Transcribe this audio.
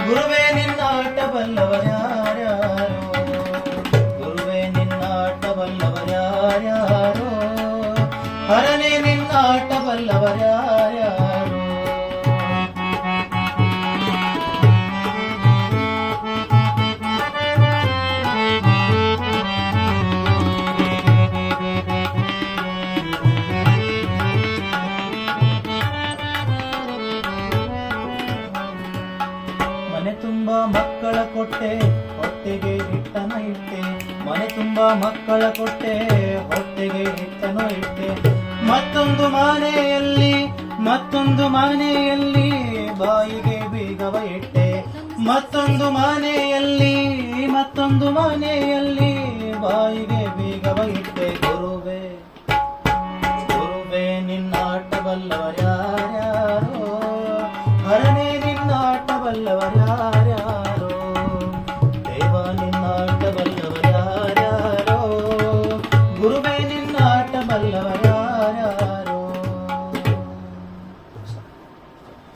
ಗುರುವೇ ನಿನ್ನಾಟ ಬಲ್ಲವರ್ಯಾರ್ಯಾರೋ ಗುರುವೇ ನಿನ್ನಾಟ ಬಲ್ಲವರ್ಯಾರ್ಯಾರೋ ಹರನೇ ನಿನ್ನಾಟ ಬಲ್ಲವರ್ಯಾರ್ಯಾರೋ ಮನೆ ತುಂಬ ಮಕ್ಕಳ ಕೊಟ್ಟೆ, ಹೊಟ್ಟೆಗೆ ಹಿಟ್ಟನ ಇಟ್ಟೆ. ಮನೆ ತುಂಬ ಮಕ್ಕಳ ಕೊಟ್ಟೆ, ಹೊಟ್ಟೆಗೆ ಹಿಟ್ಟನ ಇಟ್ಟೆ. ಮತ್ತೊಂದು ಮನೆಯಲ್ಲಿ ಮತ್ತೊಂದು ಮನೆಯಲ್ಲಿ ಬಾಯಿಗೆ ಬೀಗವ ಇಟ್ಟೆ. ಮತ್ತೊಂದು ಮನೆಯಲ್ಲಿ ಮತ್ತೊಂದು ಮನೆಯಲ್ಲಿ ಬಾಯಿಗೆ ಬೀಗವ ಇಟ್ಟೆ. ಗುರುವೆ ಗುರುವೆ ನಿನ್ನ ಬಲ್ಲವರ್ಯಾರ್ಯಾರೋ గురువై నిన్నాట మల్లవరారా.